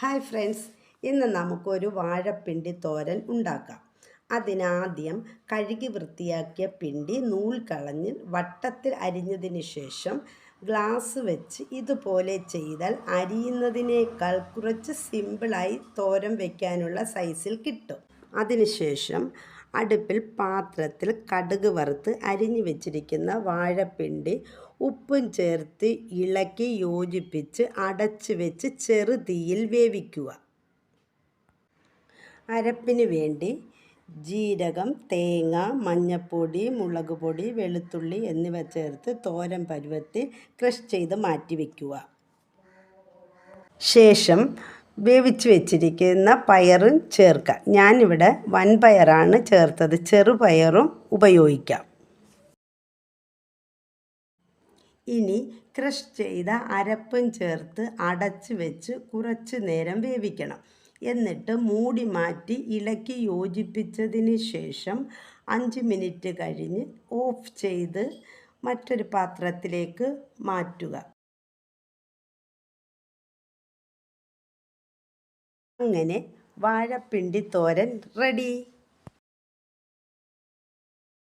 Hi friends ഇന്ന് നമുക്കൊരു വാഴപ്പിണ്ടി തോരൻ ഉണ്ടാക്കാം. അതിനാദ്യം കഴുകി വൃത്തിയാക്കിയ പിണ്ടി നൂൽ കളഞ്ഞ് വട്ടത്തിൽ അരിഞ്ഞതിന് ശേഷം ഗ്ലാസ് വെച്ച് ഇതുപോലെ ചെയ്താൽ അരിയുന്നതിനേക്കാൾ കുറച്ച് സിമ്പിളായി തോരം വയ്ക്കാനുള്ള സൈസിൽ കിട്ടും. അതിനുശേഷം അടുപ്പിൽ പാത്രത്തിൽ കടുക് വറുത്ത് അരിഞ്ഞു വെച്ചിരിക്കുന്ന വാഴപ്പിണ്ടി ഉപ്പും ചേർത്ത് ഇളക്കി യോജിപ്പിച്ച് അടച്ച് വെച്ച് ചെറുതീയിൽ വേവിക്കുക. അരപ്പിന് വേണ്ടി ജീരകം തേങ്ങ മഞ്ഞപ്പൊടി മുളക് പൊടി വെളുത്തുള്ളി എന്നിവ ചേർത്ത് തോരൻ പരുവത്തിൽ ക്രഷ് ചെയ്ത് മാറ്റി വയ്ക്കുക ശേഷം വേവിച്ച് വെച്ചിരിക്കുന്ന പയറും ചേർക്കാം. ഞാനിവിടെ വൻപയറാണ് ചേർത്തത്. ചെറുപയറും ഉപയോഗിക്കാം. ഇനി ക്രഷ് ചെയ്ത അരപ്പും ചേർത്ത് അടച്ച് വെച്ച് കുറച്ച് നേരം വേവിക്കണം. എന്നിട്ട് മൂടി മാറ്റി ഇളക്കി യോജിപ്പിച്ചതിന് ശേഷം അഞ്ച് മിനിറ്റ് കഴിഞ്ഞ് ഓഫ് ചെയ്ത് മറ്റൊരു പാത്രത്തിലേക്ക് മാറ്റുക. അങ്ങനെ വാഴപ്പിണ്ടി തോരൻ റെഡി